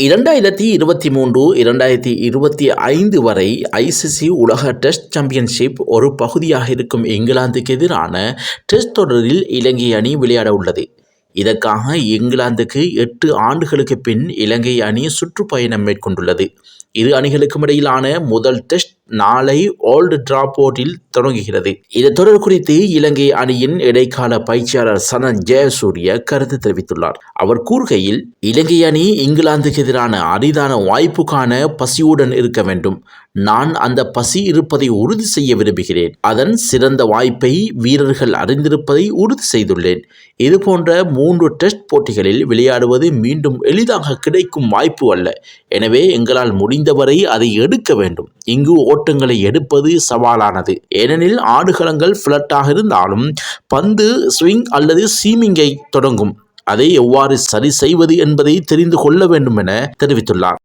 இரண்டாயிரத்தி இருபத்தி மூன்று இரண்டாயிரத்தி இருபத்தி ஐந்து வரை ஐசிசி உலக டெஸ்ட் சாம்பியன்ஷிப் ஒரு பகுதியாக இருக்கும் இங்கிலாந்துக்கு எதிரான டெஸ்ட் தொடரில் இலங்கை அணி விளையாட உள்ளது. இதற்காக இங்கிலாந்துக்கு எட்டு ஆண்டுகளுக்கு பின் இலங்கை அணி சுற்றுப்பயணம் மேற்கொண்டுள்ளது. இரு அணிகளுக்கும் இடையிலான முதல் டெஸ்ட் நாளை ஓல்டு டிராபோர்ட்டில் தொடங்குகிறது. இது தொடர் குறித்து இலங்கை அணியின் இடைக்கால பயிற்சியாளர் சனன் ஜெயசூரிய கருத்து தெரிவித்துள்ளார். அவர் கூறுகையில் இலங்கை அணி இங்கிலாந்துக்கு எதிரான அரிதான வாய்ப்புக்கான பசியுடன் இருக்க வேண்டும். நான் அந்த பசி இருப்பதை உறுதி செய்ய விரும்புகிறேன். அதன் சிறந்த வாய்ப்பை வீரர்கள் அறிந்திருப்பதை உறுதி செய்துள்ளேன். இதுபோன்ற மூன்று டெஸ்ட் போட்டிகளில் விளையாடுவது மீண்டும் எளிதாக கிடைக்கும் வாய்ப்பு அல்ல. எனவே எங்களால் முடிந்தவரை அதை எடுக்க வேண்டும். இங்கு ஓட்டங்களை எடுப்பது சவாலானது. ஏனெனில் ஆடுகளங்கள் ஃபிளட்டாக இருந்தாலும் பந்து ஸ்விங் அல்லது சீமிங்கை தொடங்கும். அதை எவ்வாறு சரி செய்வது என்பதை தெரிந்து கொள்ள வேண்டும் என தெரிவித்துள்ளார்.